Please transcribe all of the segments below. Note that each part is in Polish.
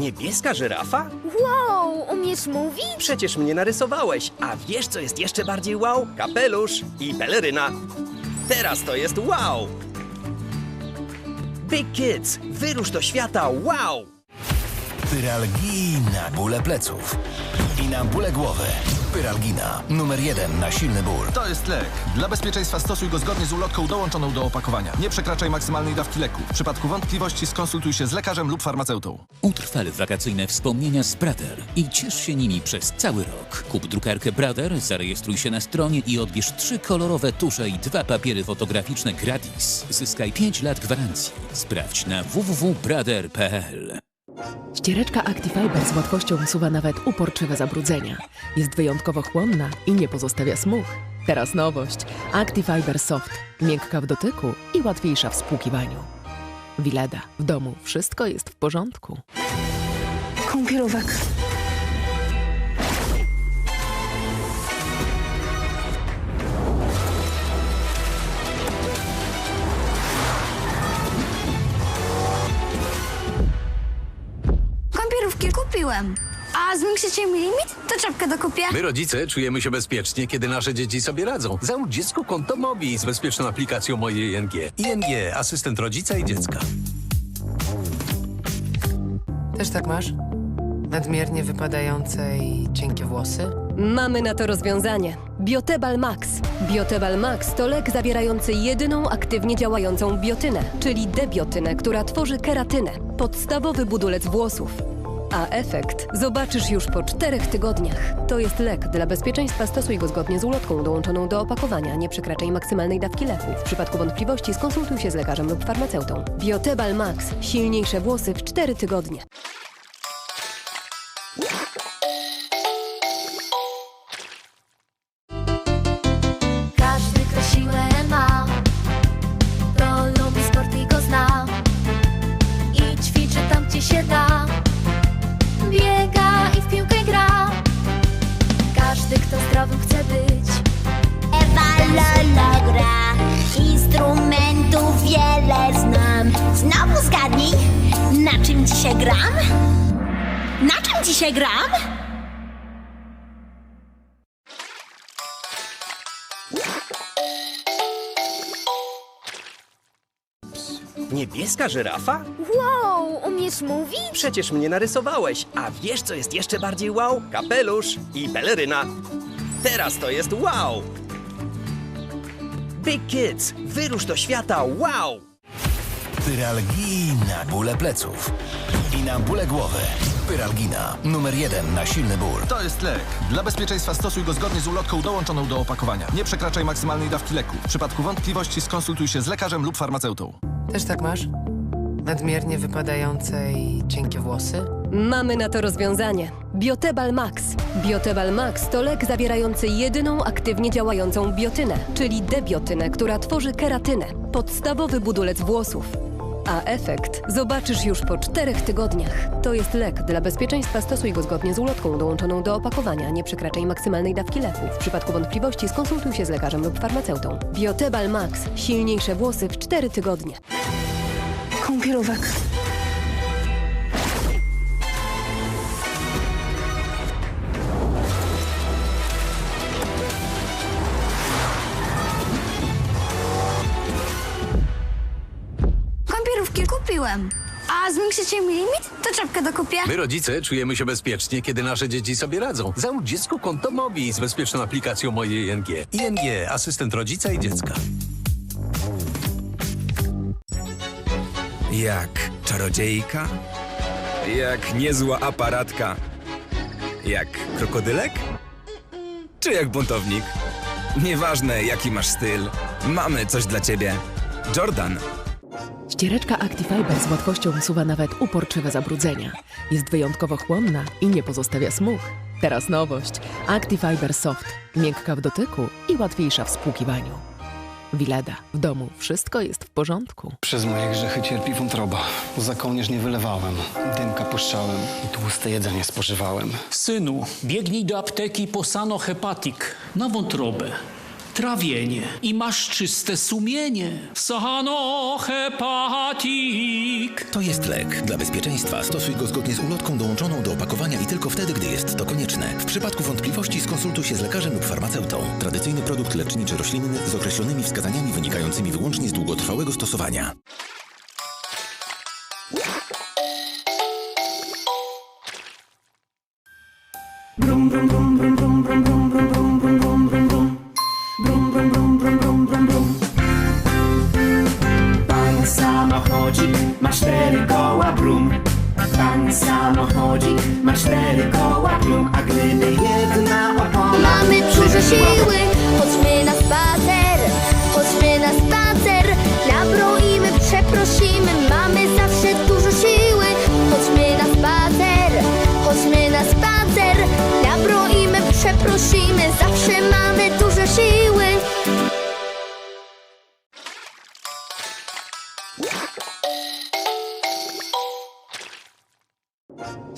Niebieska żyrafa? Wow, umiesz mówić? Przecież mnie narysowałeś. A wiesz, co jest jeszcze bardziej wow? Kapelusz i peleryna. Teraz to jest wow! Big Kids, wyrusz do świata wow! Pyralgii na bóle pleców i na bóle głowy. Pyralgina, numer jeden na silny ból. To jest lek. Dla bezpieczeństwa stosuj go zgodnie z ulotką dołączoną do opakowania. Nie przekraczaj maksymalnej dawki leku. W przypadku wątpliwości skonsultuj się z lekarzem lub farmaceutą. Utrwal wakacyjne wspomnienia z Brother i ciesz się nimi przez cały rok. Kup drukarkę Brother, zarejestruj się na stronie i odbierz trzy kolorowe tusze i dwa papiery fotograficzne gratis. Zyskaj 5 lat gwarancji. Sprawdź na www.brother.pl. Ściereczka Actifiber z łatwością usuwa nawet uporczywe zabrudzenia. Jest wyjątkowo chłonna i nie pozostawia smuch. Teraz nowość. Actifiber Soft. Miękka w dotyku i łatwiejsza w spłukiwaniu. Wileda. W domu wszystko jest w porządku. Kąpielówek. Kupiłem. A zwiększycie mi limit? To czapkę dokupię. My rodzice czujemy się bezpiecznie, kiedy nasze dzieci sobie radzą. Załóż dziecku konto Mobi z bezpieczną aplikacją mojej ING. ING, asystent rodzica i dziecka. Też tak masz? Nadmiernie wypadające i cienkie włosy? Mamy na to rozwiązanie. Biotebal Max. Biotebal Max to lek zawierający jedyną aktywnie działającą biotynę, czyli debiotynę, która tworzy keratynę, podstawowy budulec włosów. A efekt zobaczysz już po czterech tygodniach. To jest lek. Dla bezpieczeństwa stosuj go zgodnie z ulotką dołączoną do opakowania. Nie przekraczaj maksymalnej dawki leku. W przypadku wątpliwości skonsultuj się z lekarzem lub farmaceutą. Biotebal Max. Silniejsze włosy w cztery tygodnie. Dzisiaj gram? Na czym dzisiaj gram? Niebieska żyrafa? Wow, umiesz mówić? Przecież mnie narysowałeś. A wiesz, co jest jeszcze bardziej wow? Kapelusz i peleryna. Teraz to jest wow! Big Kids, wyrusz do świata wow! Pyralgii na bóle pleców i na bóle głowy. Pyralgina, numer jeden na silny ból. To jest lek. Dla bezpieczeństwa stosuj go zgodnie z ulotką dołączoną do opakowania. Nie przekraczaj maksymalnej dawki leku. W przypadku wątpliwości skonsultuj się z lekarzem lub farmaceutą. Też tak masz? Nadmiernie wypadające i cienkie włosy? Mamy na to rozwiązanie. Biotebal Max. Biotebal Max to lek zawierający jedyną aktywnie działającą biotynę, czyli debiotynę, która tworzy keratynę, podstawowy budulec włosów. A efekt zobaczysz już po czterech tygodniach. To jest lek. Dla bezpieczeństwa stosuj go zgodnie z ulotką dołączoną do opakowania. Nie przekraczaj maksymalnej dawki leku. W przypadku wątpliwości skonsultuj się z lekarzem lub farmaceutą. Biotebal Max. Silniejsze włosy w cztery tygodnie. Kąpielówek. A zwiększycie mi limit? To czapkę dokupię. My rodzice czujemy się bezpiecznie, kiedy nasze dzieci sobie radzą. Załóż dziecku konto Mobi z bezpieczną aplikacją mojej ING. ING, asystent rodzica i dziecka. Jak czarodziejka? Jak niezła aparatka? Jak krokodylek? Czy jak buntownik? Nieważne jaki masz styl, mamy coś dla ciebie. Jordan. Ściereczka Actifiber z łatwością usuwa nawet uporczywe zabrudzenia. Jest wyjątkowo chłonna i nie pozostawia smuch. Teraz nowość. Actifiber Soft. Miękka w dotyku i łatwiejsza w spłukiwaniu. Wileda. W domu wszystko jest w porządku. Przez moje grzechy cierpi wątroba. Za kołnierz nie wylewałem. Dymka puszczałem i tłuste jedzenie spożywałem. Synu, biegnij do apteki po Sano Hepatic na wątrobę. Trawienie i masz czyste sumienie. Sahanohepatik. To jest lek. Dla bezpieczeństwa stosuj go zgodnie z ulotką dołączoną do opakowania i tylko wtedy, gdy jest to konieczne. W przypadku wątpliwości skonsultuj się z lekarzem lub farmaceutą. Tradycyjny produkt leczniczy roślinny z określonymi wskazaniami wynikającymi wyłącznie z długotrwałego stosowania. Pan koła brum. Pan samochodzik ma cztery koła brum, a gdyby jedna opona Mamy dużo siły, chodźmy na spacer,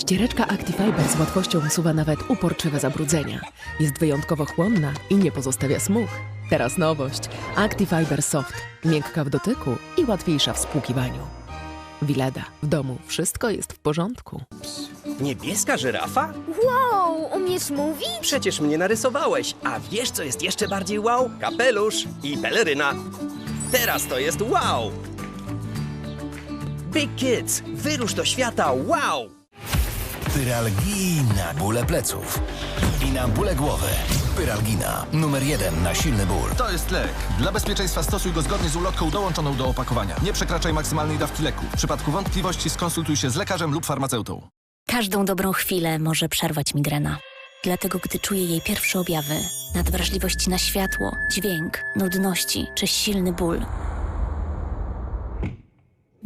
Ściereczka Actifiber z łatwością usuwa nawet uporczywe zabrudzenia. Jest wyjątkowo chłonna i nie pozostawia smug. Teraz nowość. Actifiber Soft. Miękka w dotyku i łatwiejsza w spłukiwaniu. Wileda. W domu wszystko jest w porządku. Niebieska żyrafa? Wow, umiesz mówić? Przecież mnie narysowałeś. A wiesz, co jest jeszcze bardziej wow? Kapelusz i peleryna. Teraz to jest wow! Big Kids, wyrusz do świata wow! Pyralgina. Bóle pleców. I na bóle głowy. Pyralgina. Numer jeden na silny ból. To jest lek. Dla bezpieczeństwa stosuj go zgodnie z ulotką dołączoną do opakowania. Nie przekraczaj maksymalnej dawki leku. W przypadku wątpliwości skonsultuj się z lekarzem lub farmaceutą. Każdą dobrą chwilę może przerwać migrena. Dlatego, gdy czuję jej pierwsze objawy, nadwrażliwości na światło, dźwięk, nudności czy silny ból,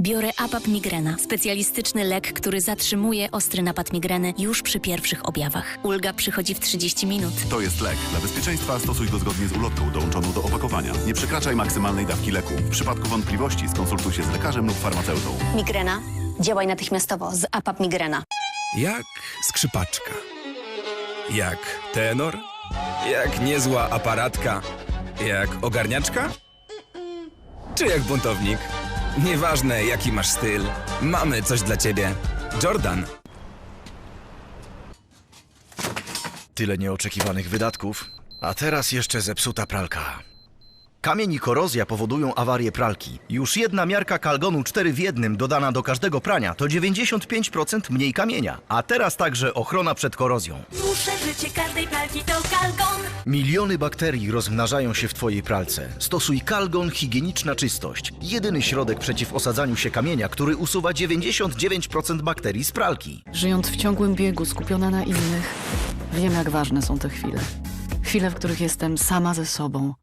biorę APAP Migrena, specjalistyczny lek, który zatrzymuje ostry napad migreny już przy pierwszych objawach. Ulga przychodzi w 30 minut. To jest lek. Dla bezpieczeństwa stosuj go zgodnie z ulotką dołączoną do opakowania. Nie przekraczaj maksymalnej dawki leku. W przypadku wątpliwości skonsultuj się z lekarzem lub farmaceutą. Migrena? Działaj natychmiastowo z APAP Migrena. Jak skrzypaczka. Jak tenor. Jak niezła aparatka. Jak ogarniaczka. Czy jak buntownik. Nieważne jaki masz styl, mamy coś dla ciebie. Jordan. Tyle nieoczekiwanych wydatków, a teraz jeszcze zepsuta pralka. Kamień i korozja powodują awarię pralki. Już jedna miarka kalgonu 4 w jednym dodana do każdego prania to 95% mniej kamienia. A teraz także ochrona przed korozją. Muszę życie każdej pralki to kalgon. Miliony bakterii rozmnażają się w Twojej pralce. Stosuj Kalgon Higieniczna Czystość. Jedyny środek przeciw osadzaniu się kamienia, który usuwa 99% bakterii z pralki. Żyjąc w ciągłym biegu, skupiona na innych, wiem, jak ważne są te chwile. Chwile, w których jestem sama ze sobą.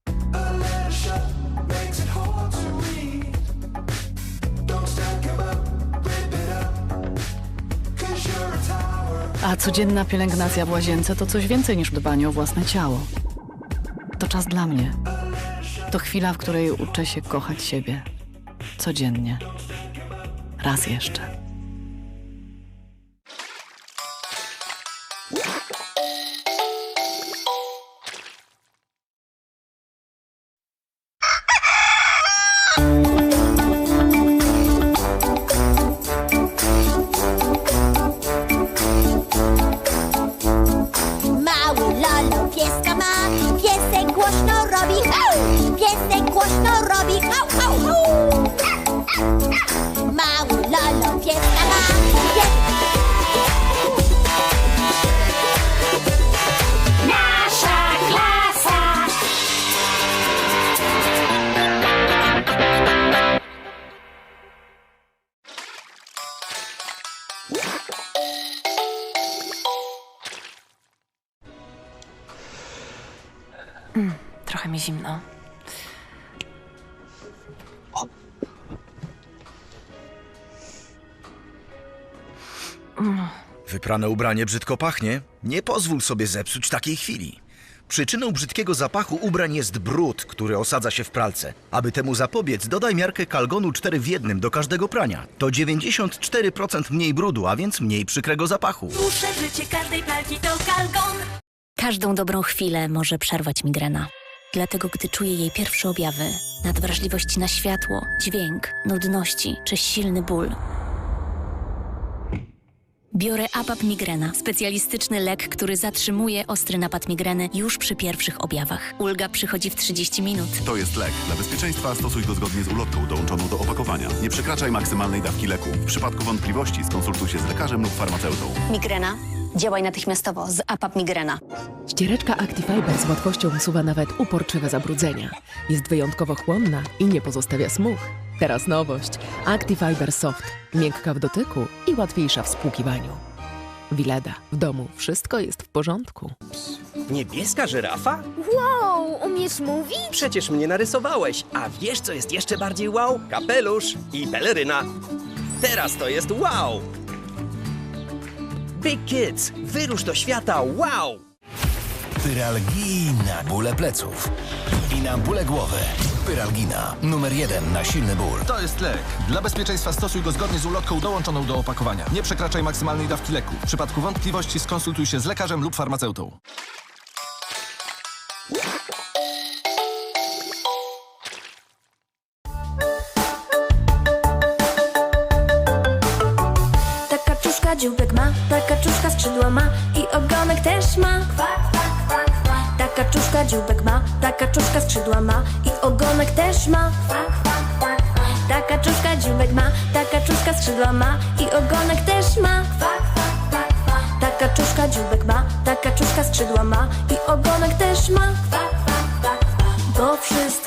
A codzienna pielęgnacja w łazience to coś więcej niż dbanie o własne ciało. To czas dla mnie. To chwila, w której uczę się kochać siebie. Codziennie. Raz jeszcze. Głośno robi hał, hał, hał. Mały Lolo pieska ma. Nasza klasa! Trochę mi zimno. Wyprane ubranie brzydko pachnie? Nie pozwól sobie zepsuć takiej chwili. Przyczyną brzydkiego zapachu ubrań jest brud, który osadza się w pralce. Aby temu zapobiec, dodaj miarkę kalgonu 4 w jednym do każdego prania. To 94% mniej brudu, a więc mniej przykrego zapachu. Muszę życie każdej pralki to kalgon. Każdą dobrą chwilę może przerwać migrena. Dlatego, gdy czuję jej pierwsze objawy, nadwrażliwości na światło, dźwięk, nudności czy silny ból, biorę APAP Migrena, specjalistyczny lek, który zatrzymuje ostry napad migreny już przy pierwszych objawach. Ulga przychodzi w 30 minut. To jest lek. Dla bezpieczeństwa stosuj go zgodnie z ulotką dołączoną do opakowania. Nie przekraczaj maksymalnej dawki leku. W przypadku wątpliwości skonsultuj się z lekarzem lub farmaceutą. Migrena? Działaj natychmiastowo z APAP Migrena. Ściereczka ActiFiber z łatwością usuwa nawet uporczywe zabrudzenia. Jest wyjątkowo chłonna i nie pozostawia smug. Teraz nowość. ActiFiber Soft. Miękka w dotyku i łatwiejsza w spłukiwaniu. Wileda. W domu wszystko jest w porządku. Niebieska żyrafa? Wow, umiesz mówić? Przecież mnie narysowałeś. A wiesz, co jest jeszcze bardziej wow? Kapelusz i peleryna. Teraz to jest wow! Big Kids, wyrusz do świata wow! Pyralgii na bóle pleców i na bóle głowy. Pyralgina, numer jeden na silny ból. To jest lek. Dla bezpieczeństwa stosuj go zgodnie z ulotką dołączoną do opakowania. Nie przekraczaj maksymalnej dawki leku. W przypadku wątpliwości skonsultuj się z lekarzem lub farmaceutą. Ta kaczuszka dzióbek ma, ta kaczuszka skrzydła ma i ogonek też ma. Ta kaczuszka dzióbek ma, ta kaczuszka skrzydła ma i ogonek też ma. Ta kaczuszka dzióbek ma, ta kaczuszka skrzydła ma i ogonek też ma. Ta kaczuszka dzióbek ma, ta kaczuszka skrzydła ma i ogonek też ma. Bo wszystkie